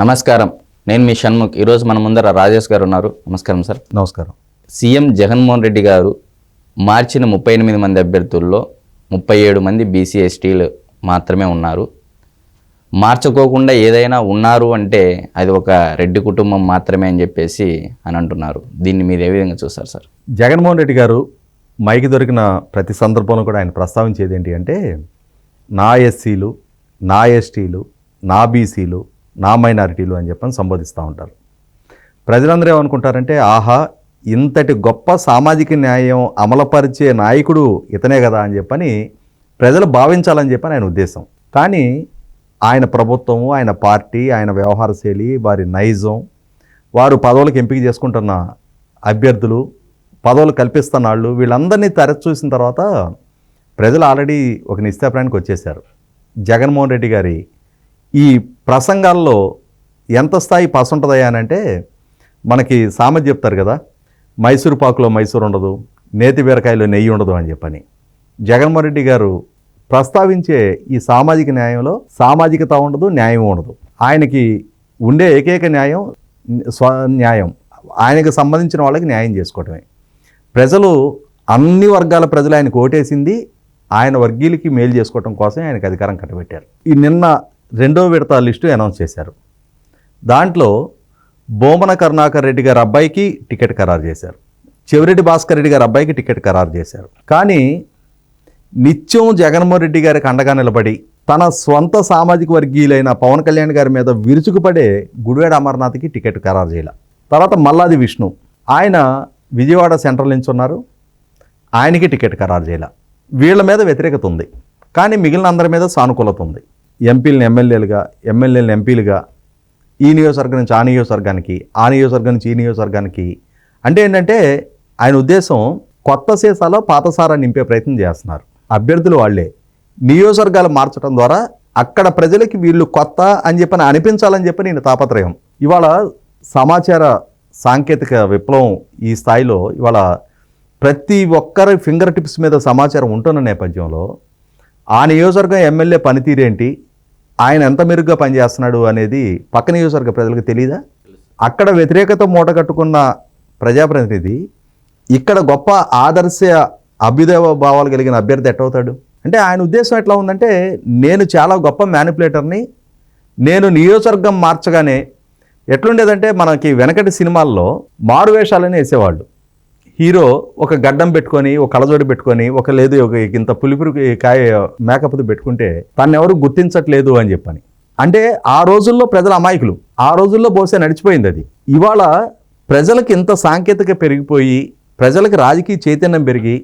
నమస్కారం. నేను మీ షణ్ముఖ్. ఈరోజు మన ముందర రాజేష్ గారు ఉన్నారు. నమస్కారం సార్. నమస్కారం. సీఎం జగన్మోహన్ రెడ్డి గారు మార్చిన ముప్పై ఎనిమిది మంది అభ్యర్థుల్లో ముప్పై ఏడు మంది బీసీ ఎస్టీలు మాత్రమే ఉన్నారు. మార్చుకోకుండా ఏదైనా ఉన్నారు అంటే అది ఒక రెడ్డి కుటుంబం మాత్రమే అని చెప్పేసి అని అంటున్నారు. దీన్ని మీరు ఏ విధంగా చూస్తారు సార్? జగన్మోహన్ రెడ్డి గారు మైకి దొరికిన ప్రతి సందర్భంలో కూడా ఆయన ప్రస్తావించేది ఏంటి అంటే నా ఎస్సీలు నా ఎస్టీలు నా బీసీలు నా మైనారిటీలు అని చెప్పని సంబోధిస్తూ ఉంటారు. ప్రజలందరూ ఏమనుకుంటారంటే ఆహా ఇంతటి గొప్ప సామాజిక న్యాయం అమలుపరిచే నాయకుడు ఇతనే కదా అని చెప్పని ప్రజలు భావించాలని చెప్పని ఆయన ఉద్దేశం. కానీ ఆయన ప్రభుత్వము ఆయన పార్టీ ఆయన వ్యవహార శైలి వారి నైజం వారు పదవులకు ఎంపిక చేసుకుంటున్న అభ్యర్థులు పదవులు కల్పిస్తున్న వాళ్ళు వీళ్ళందరినీ తరచు చూసిన తర్వాత ప్రజలు ఆల్రెడీ ఒక నిశ్చాప్రాయానికి వచ్చేసారు జగన్మోహన్ రెడ్డి గారి ఈ ప్రసంగాల్లో ఎంత స్థాయి పస ఉంటుందయ్యా అని అంటే మనకి సామెత చెప్తారు కదా మైసూరు పాకులో మైసూరు ఉండదు నేతి బీరకాయలో నెయ్యి ఉండదు అని చెప్పని. జగన్మోహన్ రెడ్డి గారు ప్రస్తావించే ఈ సామాజిక న్యాయంలో సామాజికత ఉండదు న్యాయం ఉండదు. ఆయనకి ఉండే ఏకైక న్యాయం స్వ న్యాయం. ఆయనకు సంబంధించిన వాళ్ళకి న్యాయం చేసుకోవటమే. ప్రజలు అన్ని వర్గాల ప్రజలు ఆయనకు ఓటేసింది ఆయన వర్గీయులకి మేలు చేసుకోవటం కోసం ఆయనకు అధికారం కట్టబెట్టారు. ఈ నిన్న రెండో విడత లిస్టు అనౌన్స్ చేశారు. దాంట్లో బోమన కరుణాకర్ రెడ్డి గారి అబ్బాయికి టికెట్ ఖరారు చేశారు. చెవిరెడ్డి భాస్కర్ రెడ్డి గారి అబ్బాయికి టికెట్ ఖరారు చేశారు. కానీ నిత్యం జగన్మోహన్ రెడ్డి గారికి అండగా నిలబడి తన స్వంత సామాజిక వర్గీయులైన పవన్ కళ్యాణ్ గారి మీద విరుచుకుపడే గుడివాడ అమర్నాథ్కి టికెట్ ఖరారు చేయాల. తర్వాత మల్లాది విష్ణు. ఆయన విజయవాడ సెంట్రల్ నుంచి ఉన్నారు. ఆయనకి టికెట్ ఖరారు చేయాల. వీళ్ళ మీద వ్యతిరేకత ఉంది. కానీ మిగిలిన అందరి మీద సానుకూలత ఉంది. ఎంపీలను ఎమ్మెల్యేలుగా ఎమ్మెల్యేలను ఎంపీలుగా ఈ నియోజకవర్గం నుంచి ఆ నియోజకవర్గానికి ఆ నియోజకవర్గం నుంచి ఈ నియోజకవర్గానికి అంటే ఏంటంటే ఆయన ఉద్దేశం కొత్త సీసాలో పాత సారా నింపే ప్రయత్నం చేస్తున్నారు. అభ్యర్థులు వాళ్ళే. నియోజకవర్గాలు మార్చడం ద్వారా అక్కడ ప్రజలకి వీళ్ళు కొత్త అని చెప్పని అనిపించాలని చెప్పి నేను తాపత్రయం. ఇవాళ సమాచార సాంకేతిక విప్లవం ఈ స్థాయిలో ఇవాళ ప్రతి ఒక్కరి ఫింగర్ టిప్స్ మీద సమాచారం ఉంటున్న నేపథ్యంలో ఆ నియోజకవర్గం ఎమ్మెల్యే పనితీరేంటి ఆయన ఎంత మెరుగ్గా పనిచేస్తున్నాడు అనేది పక్క నియోజకవర్గ ప్రజలకు తెలియదా అక్కడ వ్యతిరేకత మూట కట్టుకున్న ప్రజాప్రతినిధి ఇక్కడ గొప్ప ఆదర్శ అభ్యుదయ భావాలు కలిగిన అభ్యర్థి ఎట్టవుతాడు? అంటే ఆయన ఉద్దేశం ఎట్లా ఉందంటే నేను చాలా గొప్ప మ్యానిపులేటర్ని నేను నియోజకవర్గం మార్చగానే ఎట్లుండేదంటే మనకి వెనకటి సినిమాల్లో మారువేషాలని వేసేవాళ్ళు. హీరో ఒక గడ్డం పెట్టుకొని ఒక కళ్ళజోడు పెట్టుకొని ఒక లేదు ఒక ఇంత పులిపురు కాయ మేకప్ది పెట్టుకుంటే తను ఎవరు గుర్తించట్లేదు అని చెప్పని. అంటే ఆ రోజుల్లో ప్రజల అమాయకులు ఆ రోజుల్లో బహుశా నడిచిపోయింది అది. ఇవాళ ప్రజలకు ఇంత సాంకేతిక పెరిగిపోయి ప్రజలకు రాజకీయ చైతన్యం పెరిగి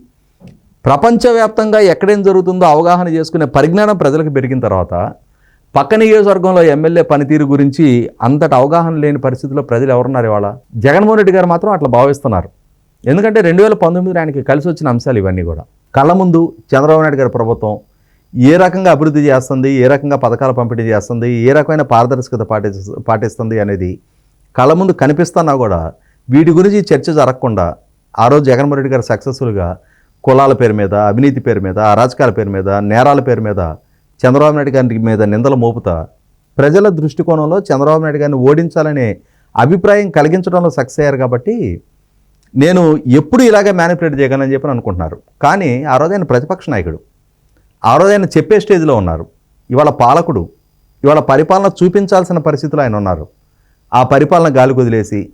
ప్రపంచవ్యాప్తంగా ఎక్కడేం జరుగుతుందో అవగాహన చేసుకునే పరిజ్ఞానం ప్రజలకు పెరిగిన తర్వాత పక్క నియోజకవర్గంలో ఎమ్మెల్యే పనితీరు గురించి అంతటి అవగాహన లేని పరిస్థితిలో ప్రజలు ఎవరున్నారు ఇవాళ? జగన్మోహన్ రెడ్డి గారు మాత్రం అట్లా భావిస్తున్నారు. ఎందుకంటే రెండు వేల పంతొమ్మిది ఆయనకి కలిసి వచ్చిన అంశాలు ఇవన్నీ కూడా. కళ్ళ ముందు చంద్రబాబు నాయుడు గారి ప్రభుత్వం ఏ రకంగా అభివృద్ధి చేస్తుంది ఏ రకంగా పథకాలు పంపిణీ చేస్తుంది ఏ రకమైన పారదర్శకత పాటి పాటిస్తుంది అనేది కళ్ళ ముందు కనిపిస్తున్నా కూడా వీటి గురించి చర్చ జరగకుండా ఆ రోజు జగన్మోహన్ రెడ్డి గారు సక్సెస్ఫుల్గా కులాల పేరు మీద అవినీతి పేరు మీద అరాచకాల పేరు మీద నేరాల పేరు మీద చంద్రబాబు నాయుడు గారి మీద నిందలు మోపుతా ప్రజల దృష్టికోణంలో చంద్రబాబు నాయుడు గారిని ఓడించాలనే అభిప్రాయం కలిగించడంలో సక్సెస్ అయ్యారు కాబట్టి నేను ఎప్పుడు ఇలాగే మ్యానిపులేట్ చేయగలనని చెప్పి అనుకుంటున్నారు. కానీ ఆ రోజు ఆయన ప్రతిపక్ష నాయకుడు. ఆ రోజు ఆయన చెప్పే స్టేజ్లో ఉన్నారు. ఇవాళ పాలకుడు ఇవాళ పరిపాలన చూపించాల్సిన పరిస్థితులు ఆయన ఉన్నారు. ఆ పరిపాలన గాలి కుదిలేసి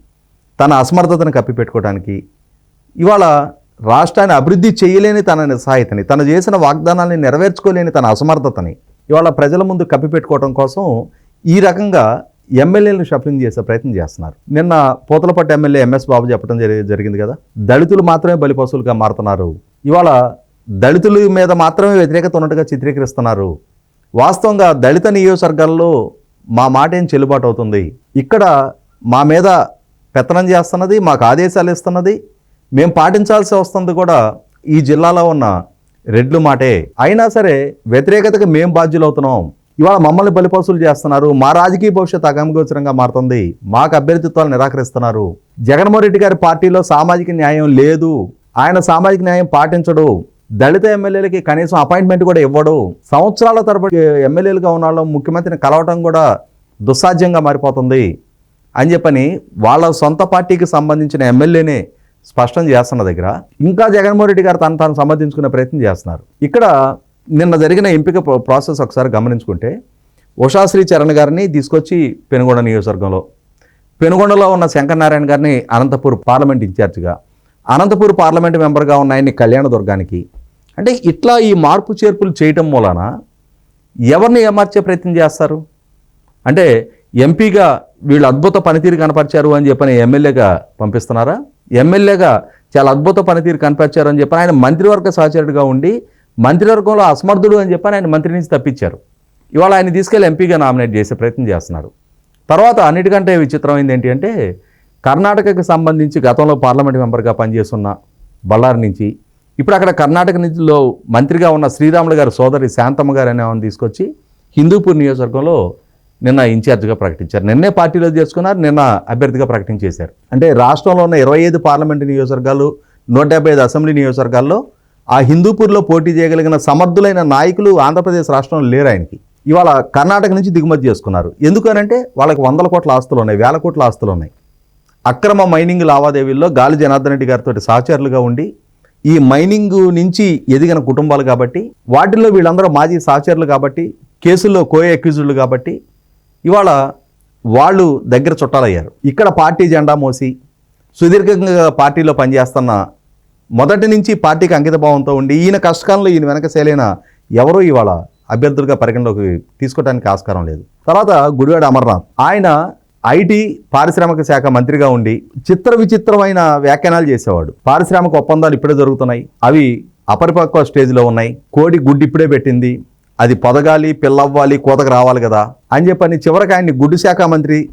తన అసమర్థతను కప్పిపెట్టుకోవడానికి ఇవాళ రాష్ట్రాన్ని అభివృద్ధి చేయలేని తన నిస్సహాయతని తను చేసిన వాగ్దానాన్ని నెరవేర్చుకోలేని తన అసమర్థతని ఇవాళ ప్రజల ముందు కప్పిపెట్టుకోవడం కోసం ఈ రకంగా ఎమ్మెల్యేలను షఫలింగ్ చేసే ప్రయత్నం చేస్తున్నారు. నిన్న పూతలపట్టు ఎమ్మెల్యే ఎంఎస్ బాబు చెప్పడం జరిగింది కదా? దళితులు మాత్రమే బలిపశువులుగా మారుతున్నారు. ఇవాళ దళితుల మీద మాత్రమే వ్యతిరేకత ఉన్నట్టుగా చిత్రీకరిస్తున్నారు. వాస్తవంగా దళిత నియోజకవర్గాల్లో మా మాట ఏం చెల్లుబాటు అవుతుంది? ఇక్కడ మా మీద పెత్తనం చేస్తున్నది మాకు ఆదేశాలు ఇస్తున్నది మేము పాటించాల్సి వస్తుంది కూడా ఈ జిల్లాలో ఉన్న రెడ్లు మాటే. అయినా సరే వ్యతిరేకతకు మేము బాధ్యులవుతున్నాం. ఇవాళ మమ్మల్ని బలిపసులు చేస్తున్నారు. మా రాజకీయ భవిష్యత్తు అగమగోచరంగా మారుతుంది. మాకు అభ్యర్థిత్వాలు నిరాకరిస్తున్నారు. జగన్మోహన్ రెడ్డి గారి పార్టీలో సామాజిక న్యాయం లేదు. ఆయన సామాజిక న్యాయం పాటించడు. దళిత ఎమ్మెల్యేలకి కనీసం అపాయింట్మెంట్ కూడా ఇవ్వడు. సంవత్సరాల తరబడి ఎమ్మెల్యేలుగా ఉన్న వాళ్ళు ముఖ్యమంత్రిని కలవటం కూడా దుస్సాధ్యంగా మారిపోతుంది. అని చెప్పని వాళ్ళ సొంత పార్టీకి సంబంధించిన ఎమ్మెల్యేనే స్పష్టం చేస్తున్న దగ్గర ఇంకా జగన్మోహన్ రెడ్డి గారు తను తాను సమర్థించుకునే ప్రయత్నం చేస్తున్నారు. ఇక్కడ నిన్న జరిగిన ఎంపిక ప్ర- ప్రాసెస్ ఒకసారి గమనించుకుంటే ఉషాశ్రీ చరణ్ గారిని తీసుకొచ్చి పెనుగొండ నియోజకవర్గంలో. పెనుగొండలో ఉన్న శంకరనారాయణ గారిని అనంతపూర్ పార్లమెంట్ ఇన్ఛార్జిగా అనంతపూర్ పార్లమెంట్ మెంబర్గా ఉన్న ఆయన్ని కళ్యాణదుర్గానికి అంటే ఇట్లా ఈ మార్పు చేర్పులు చేయటం మూలాన ఎవరిని ఏమార్చే ప్రయత్నం చేస్తారు? అంటే ఎంపీగా వీళ్ళు అద్భుత పనితీరు కనపరిచారు అని చెప్పని ఎమ్మెల్యేగా పంపిస్తున్నారా? ఎమ్మెల్యేగా చాలా అద్భుత పనితీరు కనపరిచారు అని చెప్పని ఆయన మంత్రివర్గ సహచరుడిగా ఉండి మంత్రివర్గంలో అసమర్థుడు అని చెప్పని ఆయన మంత్రి నుంచి తప్పించారు. ఇవాళ ఆయన తీసుకెళ్ళి ఎంపీగా నామినేట్ చేసే ప్రయత్నం చేస్తున్నారు. తర్వాత అన్నిటికంటే విచిత్రమైంది ఏంటి అంటే కర్ణాటకకి సంబంధించి గతంలో పార్లమెంట్ మెంబర్గా పనిచేస్తున్న బళ్ళారి నుంచి ఇప్పుడు అక్కడ కర్ణాటక నుంచిలో మంత్రిగా ఉన్న శ్రీరాములు గారి సోదరి శాంతమ్మ గారు అనే ఆమెను తీసుకొచ్చి హిందూపూర్ నియోజకవర్గంలో నిన్న ఇన్ఛార్జ్గా ప్రకటించారు. నిన్నే పార్టీలో చేసుకున్నారు నిన్న అభ్యర్థిగా ప్రకటించేశారు. అంటే రాష్ట్రంలో ఉన్న ఇరవై ఐదు పార్లమెంటు నియోజకవర్గాలు నూట డెబ్బై ఐదు అసెంబ్లీ నియోజకవర్గాల్లో ఆ హిందూపూర్లో పోటీ చేయగలిగిన సమర్థులైన నాయకులు ఆంధ్రప్రదేశ్ రాష్ట్రంలో లేరు ఆయనకి. ఇవాళ కర్ణాటక నుంచి దిగుమతి చేసుకున్నారు. ఎందుకనంటే వాళ్ళకి వందల కోట్ల ఆస్తులు ఉన్నాయి వేల కోట్ల ఆస్తులు ఉన్నాయి. అక్రమ మైనింగ్ లావాదేవీల్లో గాలి జనార్దన్ రెడ్డి గారితో సహచరులుగా ఉండి ఈ మైనింగ్ నుంచి ఎదిగిన కుటుంబాలు కాబట్టి వాటిల్లో వీళ్ళందరూ మాజీ సహచరులు కాబట్టి కేసుల్లో కోయ అక్యూజులు కాబట్టి ఇవాళ వాళ్ళు దగ్గర చుట్టాలయ్యారు. ఇక్కడ పార్టీ జెండా మోసి సుదీర్ఘంగా పార్టీలో పనిచేస్తున్న మొదటి నుంచి పార్టీకి అంకితభావంతో ఉండి ఈయన కష్టకాలంలో ఈయన వెనక శైలైన ఎవరూ ఇవాళ అభ్యర్థులుగా పరిగణలోకి తీసుకోవడానికి ఆస్కారం లేదు. తర్వాత గుడివాడ అమర్నాథ్. ఆయన ఐటీ పారిశ్రామిక శాఖ మంత్రిగా ఉండి చిత్ర విచిత్రమైన వ్యాఖ్యానాలు చేసేవాడు. పారిశ్రామిక ఒప్పందాలు ఇప్పుడే జరుగుతున్నాయి. అవి అపరిపక్వ స్టేజ్లో ఉన్నాయి. కోడి గుడ్డు ఇప్పుడే పెట్టింది. అది పొదగాలి పిల్లవ్వాలి కోతకు రావాలి కదా అని చెప్పని చివరికి ఆయన్ని గుడ్డు శాఖ మంత్రి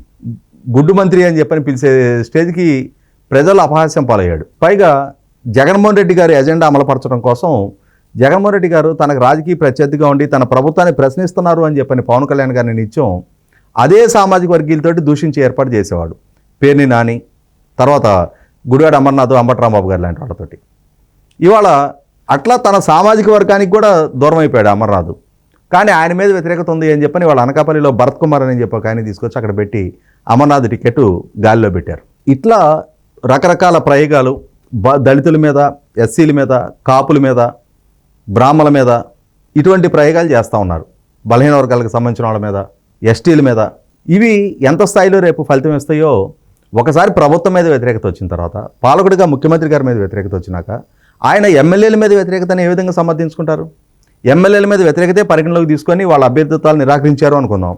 గుడ్డు మంత్రి అని చెప్పని పిలిచే స్టేజ్కి ప్రజలు అపహాస్యం పాలయ్యాడు. పైగా జగన్మోహన్ రెడ్డి గారి ఎజెండా అమలుపరచడం కోసం జగన్మోహన్ రెడ్డి గారు తనకు రాజకీయ ప్రత్యర్థిగా ఉండి తన ప్రభుత్వాన్ని ప్రశ్నిస్తున్నారు అని చెప్పని పవన్ కళ్యాణ్ గారిని నిత్యం అదే సామాజిక వర్గీయులతోటి దూషించి ఏర్పాటు చేసేవాడు. పేర్ని నాని తర్వాత గుడివాడ అమర్నాథ్ అంబటరాంబాబు గారు లాంటి వాళ్ళతోటి. ఇవాళ అట్లా తన సామాజిక వర్గానికి కూడా దూరం అయిపోయాడు అమర్నాథ్. కానీ ఆయన మీద వ్యతిరేకత ఉంది అని చెప్పని వాళ్ళ అనకాపల్లిలో భరత్ కుమార్ అని చెప్పి ఒక ఆయన తీసుకొచ్చి అక్కడ పెట్టి అమర్నాథ్ టికెట్ గాలిలో పెట్టారు. ఇట్లా రకరకాల ప్రయోగాలు దళితుల మీద ఎస్సీల మీద కాపుల మీద బ్రాహ్మల మీద ఇటువంటి ప్రయోగాలు చేస్తూ ఉన్నారు. బలహీన వర్గాలకు సంబంధించిన వాళ్ళ మీద ఎస్టీల మీద. ఇవి ఎంత స్థాయిలో రేపు ఫలితం ఇస్తాయో ఒకసారి ప్రభుత్వం మీద వ్యతిరేకత వచ్చిన తర్వాత పాలకుడిగా ముఖ్యమంత్రి గారి మీద వ్యతిరేకత వచ్చినాక ఆయన ఎమ్మెల్యేల మీద వ్యతిరేకతను ఏ విధంగా సమర్థించుకుంటారు? ఎమ్మెల్యేల మీద వ్యతిరేకతే పరిగణలోకి తీసుకొని వాళ్ళ అభ్యర్థిత్వాలు నిరాకరించారు అనుకుందాం.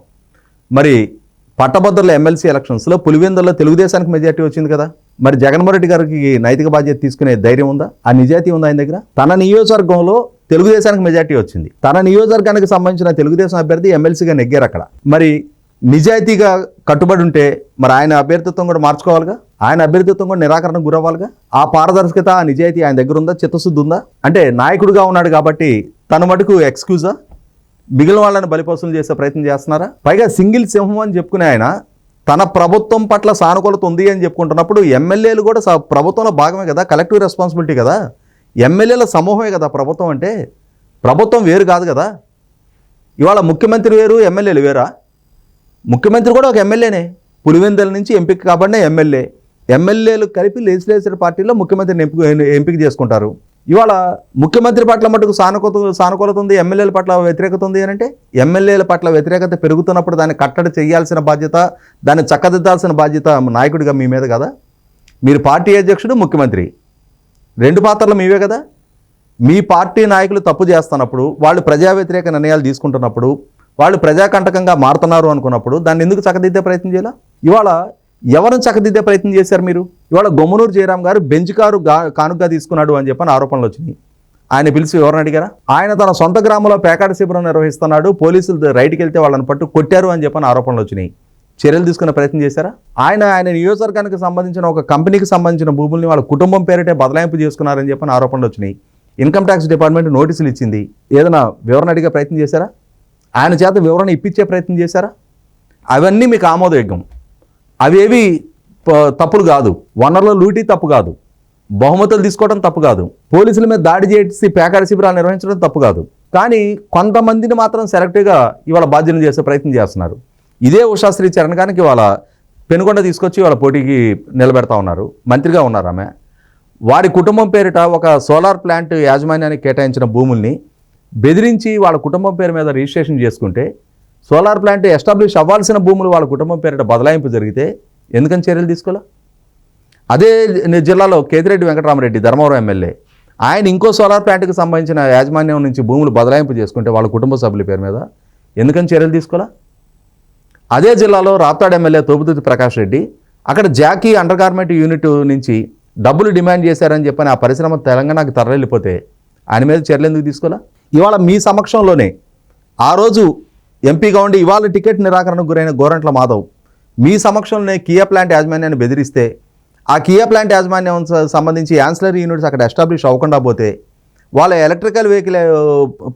మరి పట్టభద్రుల ఎమ్మెల్సీ ఎలక్షన్స్లో పులివెందుల్లో తెలుగుదేశానికి మెజార్టీ వచ్చింది కదా? మరి జగన్మోహన్ రెడ్డి గారికి నైతిక బాధ్యత తీసుకునే ధైర్యం ఉందా? ఆ నిజాయితీ ఉందా ఆయన దగ్గర? తన నియోజకవర్గంలో తెలుగుదేశానికి మెజార్టీ వచ్చింది. తన నియోజకవర్గానికి సంబంధించిన తెలుగుదేశం అభ్యర్థి ఎమ్మెల్సీగా నెగ్గారు అక్కడ. మరి నిజాయితీగా కట్టుబడి ఉంటే మరి ఆయన అభ్యర్థిత్వం కూడా మార్చుకోవాలిగా? ఆయన అభ్యర్థిత్వం కూడా నిరాకరణకు గురవ్వాలిగా? ఆ పారదర్శకత ఆ నిజాయితీ ఆయన దగ్గర ఉందా? చిత్తశుద్ధి ఉందా? అంటే నాయకుడిగా ఉన్నాడు కాబట్టి తన మటుకు ఎక్స్క్యూజా? మిగిలిన వాళ్ళని బలిపసులు చేసే ప్రయత్నం చేస్తున్నారా? పైగా సింగిల్ సింహం అని చెప్పుకునే ఆయన తన ప్రభుత్వం పట్ల సానుకూలత ఉంది అని చెప్పుకుంటున్నప్పుడు ఎమ్మెల్యేలు కూడా స- ప్రభుత్వంలో భాగమే కదా కలెక్టివ్ రెస్పాన్సిబిలిటీ కదా. ఎమ్మెల్యేల సమూహమే కదా ప్రభుత్వం అంటే. ప్రభుత్వం వేరు కాదు కదా. ఇవాళ ముఖ్యమంత్రి వేరు ఎమ్మెల్యేలు వేరా? ముఖ్యమంత్రి కూడా ఒక ఎమ్మెల్యేనే. పులివెందుల నుంచి ఎంపిక కాబడిన ఎమ్మెల్యే. ఎమ్మెల్యేలు కలిపి లెజిస్లేచర్ పార్టీలో ముఖ్యమంత్రిని ఎంపిక ఎంపిక చేసుకుంటారు. ఇవాళ ముఖ్యమంత్రి పట్ల మటుకు సానుకూలత సానుకూలత ఉంది ఎమ్మెల్యేల పట్ల వ్యతిరేకత ఉంది అంటే ఎమ్మెల్యేల పట్ల వ్యతిరేకత పెరుగుతున్నప్పుడు దాన్ని కట్టడి చేయాల్సిన బాధ్యత దాన్ని చక్కదిద్దాల్సిన బాధ్యత నాయకుడిగా మీ మీద కదా? మీరు పార్టీ అధ్యక్షుడు ముఖ్యమంత్రి. రెండు పాత్రలు మీవే కదా? మీ పార్టీ నాయకులు తప్పు చేస్తున్నప్పుడు వాళ్ళు ప్రజా వ్యతిరేక నిర్ణయాలు తీసుకుంటున్నప్పుడు వాళ్ళు ప్రజాకంటకంగా మారుతున్నారు అనుకున్నప్పుడు దాన్ని ఎందుకు చక్కదిద్దే ప్రయత్నం చేయాలా? ఇవాళ ఎవరిని చక్కదిద్దే ప్రయత్నం చేశారు మీరు? ఇవాళ గొమ్మనూరు జయరాం గారు బెంచ్ కారు కానుగ్గా తీసుకున్నాడు అని చెప్పని ఆరోపణలు వచ్చినాయి. ఆయన పిలిచి ఎవరిని అడిగారా? ఆయన తన సొంత గ్రామంలో పేకాట శిబిరం నిర్వహిస్తున్నాడు పోలీసులు రైట్కి వెళ్తే వాళ్ళని పట్టు కొట్టారు అని చెప్పని ఆరోపణలు వచ్చినాయి. చర్యలు తీసుకునే ప్రయత్నం చేశారా? ఆయన ఆయన నియోజకవర్గానికి సంబంధించిన ఒక కంపెనీకి సంబంధించిన భూముల్ని వాళ్ళ కుటుంబం పేరిటే బదలాయింపు చేసుకున్నారని చెప్పని ఆరోపణలు వచ్చినాయి. ఇన్కమ్ ట్యాక్స్ డిపార్ట్మెంట్ నోటీసులు ఇచ్చింది. ఏదైనా వివరణ అడిగే ప్రయత్నం చేశారా? ఆయన చేత వివరణ ఇప్పించే ప్రయత్నం చేశారా? అవన్నీ మీకు ఆమోదయోగ్యం. అవేవి తప్పులు కాదు. వనరుల లూటీ తప్పు కాదు. బహుమతులు తీసుకోవడం తప్పు కాదు. పోలీసుల మీద దాడి చేసి పేకాడ శిబిరాలు నిర్వహించడం తప్పు కాదు. కానీ కొంతమందిని మాత్రం సెలెక్టివ్గా ఇవాళ బాధ్యతలు చేసే ప్రయత్నం చేస్తున్నారు. ఇదే ఉషాశ్రీ చరణ్ గారికి వాళ్ళ పెనుకొండ తీసుకొచ్చి వాళ్ళ పోటీకి నిలబెడతా ఉన్నారు. మంత్రిగా ఉన్నారు ఆమె. వారి కుటుంబం పేరిట ఒక సోలార్ ప్లాంట్ యాజమాన్యానికి కేటాయించిన భూముల్ని బెదిరించి వాళ్ళ కుటుంబం పేరు మీద రిజిస్ట్రేషన్ చేసుకుంటే సోలార్ ప్లాంట్ ఎస్టాబ్లిష్ అవ్వాల్సిన భూములు వాళ్ళ కుటుంబం పేరిట బదలాయింపు జరిగితే ఎందుకని చర్యలు తీసుకోలే? అదే జిల్లాలో కేతిరెడ్డి వెంకటరామరెడ్డి ధర్మవరం ఎమ్మెల్యే. ఆయన ఇంకో సోలార్ ప్లాంట్కి సంబంధించిన యాజమాన్యం నుంచి భూములు బదలాయింపు చేసుకుంటే వాళ్ళ కుటుంబ సభ్యుల పేరు మీద ఎందుకని చర్యలు తీసుకోలే? అదే జిల్లాలో రాప్తాడు ఎమ్మెల్యే తోపుదుతి ప్రకాష్ రెడ్డి అక్కడ జాకీ అండర్ గార్మెంట్ యూనిట్ నుంచి డబ్బులు డిమాండ్ చేశారని చెప్పని ఆ పరిశ్రమ తెలంగాణకు తరలిపోతే ఆయన మీద చర్యలు ఎందుకు తీసుకోలే? ఇవాళ మీ సమక్షంలోనే ఆ రోజు ఎంపీగా ఉండి ఇవాళ టికెట్ నిరాకరణకు గురైన గోరంట్ల మాధవ్ మీ సమక్షంలోనే కియా ప్లాంట్ యాజమాన్యాన్ని బెదిరిస్తే ఆ కియా ప్లాంట్ యాజమాన్యం సంబంధించి యాన్సలరీ యూనిట్స్ అక్కడ ఎస్టాబ్లిష్ అవ్వకుండా పోతే వాళ్ళ ఎలక్ట్రికల్ వెహికల్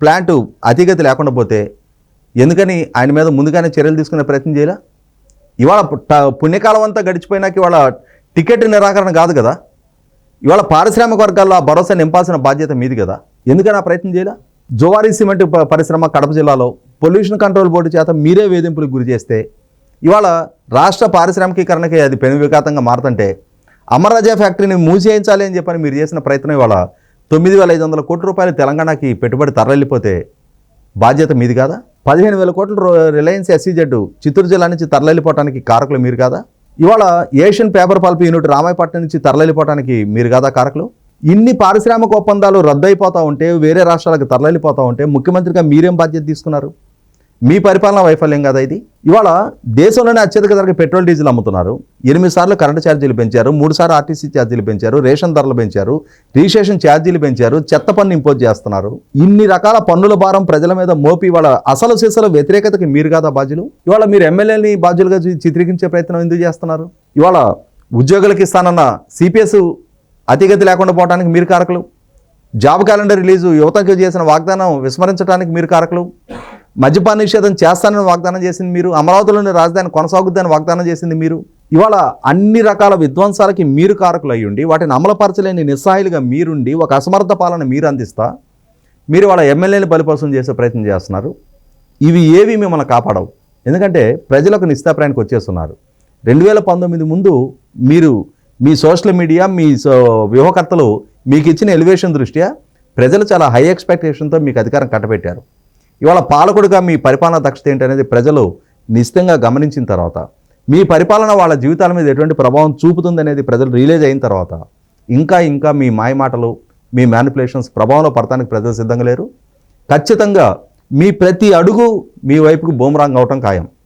ప్లాంట్ అతిగతి లేకుండా పోతే ఎందుకని ఆయన మీద ముందుగానే చర్యలు తీసుకునే ప్రయత్నం చేయాల? ఇవాళ ట- పుణ్యకాలం అంతా గడిచిపోయినాక ఇవాళ టికెట్ నిరాకరణ కాదు కదా? ఇవాళ పారిశ్రామిక వర్గాల్లో ఆ భరోసా నింపాల్సిన బాధ్యత మీది కదా? ఎందుకని ఆ ప్రయత్నం చేయాల? జోవారీ సిమెంట్ పరిశ్రమ కడప జిల్లాలో పొల్యూషన్ కంట్రోల్ బోర్డు చేత మీరే వేధింపులకు గురి చేస్తే ఇవాళ రాష్ట్ర పారిశ్రామికీకరణకి అది పెను విఘాతంగా మారుతుంటే అమరరాజా ఫ్యాక్టరీని మూసేయించాలి అని చెప్పని మీరు చేసిన ప్రయత్నం ఇవాళ తొమ్మిది వేల ఐదు వందల కోట్ల రూపాయలు తెలంగాణకి పెట్టుబడి తరలిపోతే బాధ్యత మీది కాదా? పదిహేను వేల కోట్ల రిలయన్స్ ఎస్సీజెడ్ చిత్తూరు జిల్లా నుంచి తరలిపోవడానికి కారకులు మీరు కాదా? ఇవాళ Asian paper pulp unit Ramayapatnam నుంచి తరలిపోవడానికి మీరు కాదా కారకులు? ఇన్ని పారిశ్రామిక ఒప్పందాలు రద్దయిపోతూ ఉంటే వేరే రాష్ట్రాలకు తరలిపోతూ ఉంటే ముఖ్యమంత్రిగా మీరేం బాధ్యత తీసుకున్నారు? మీ పరిపాలన వైఫల్యం కదా ఇది? ఇవాళ దేశంలోనే అత్యధిక ధరకు పెట్రోల్ డీజిల్ అమ్ముతున్నారు. ఎనిమిది సార్లు కరెంటు ఛార్జీలు పెంచారు మూడు సార్లు ఆర్టీసీ ఛార్జీలు పెంచారు రేషన్ ధరలు పెంచారు రిజిస్ట్రేషన్ ఛార్జీలు పెంచారు చెత్త పన్ను ఇంపోజ్ చేస్తున్నారు. ఇన్ని రకాల పన్నుల భారం ప్రజల మీద మోపి ఇవాళ అసలు సీసల వ్యతిరేకతకి మీరు కాదా బాధ్యులు? ఇవాళ మీరు ఎమ్మెల్యేని బాధ్యులుగా చి- చిత్రీకరించే ప్రయత్నం ఎందుకు చేస్తున్నారు? ఇవాళ ఉద్యోగులకు ఇస్తానన్న సిపిఎస్ అతిగతి లేకుండా పోవడానికి మీరు కారకులు? జాబ్ క్యాలెండర్ రిలీజు యువతకు చేసిన వాగ్దానం విస్మరించడానికి మీరు కారకులు? మద్యపాన నిషేధం చేస్తానని వాగ్దానం చేసింది మీరు అమరావతిలోని రాజధాని కొనసాగుద్దని వాగ్దానం చేసింది మీరు. ఇవాళ అన్ని రకాల విధ్వంసాలకి మీరు కారకులు అయ్యుండి వాటిని అమలుపరచలేని నిస్సహాయులుగా మీరుండి ఒక అసమర్థ పాలన మీరు అందిస్తా మీరు వాళ్ళ ఎమ్మెల్యేని బలిపరుసం చేసే ప్రయత్నం చేస్తున్నారు. ఇవి ఏవి మిమ్మల్ని కాపాడవు. ఎందుకంటే ప్రజలకు నిస్తాప్రాయానికి వచ్చేస్తున్నారు. రెండు వేల పంతొమ్మిది ముందు మీరు మీ సోషల్ మీడియా మీ సో- వ్యూహకర్తలు మీకు ఇచ్చిన ఎలివేషన్ దృష్ట్యా ప్రజలు చాలా హై ఎక్స్పెక్టేషన్తో మీకు అధికారం కట్టబెట్టారు. ఇవాళ పాలకుడిగా మీ పరిపాలన దక్షత ఏంటనేది ప్రజలు నిశ్చితంగా గమనించిన తర్వాత మీ పరిపాలన వాళ్ళ జీవితాల మీద ఎటువంటి ప్రభావం చూపుతుందనేది ప్రజలు రియలైజ్ అయిన తర్వాత ఇంకా ఇంకా మీ మాయమాటలు మీ మ్యానిపులేషన్స్ ప్రభావంలో పడటానికి ప్రజలు సిద్ధంగా లేరు. ఖచ్చితంగా మీ ప్రతి అడుగు మీ వైపుకు బూమరాంగ్ అవటం ఖాయం.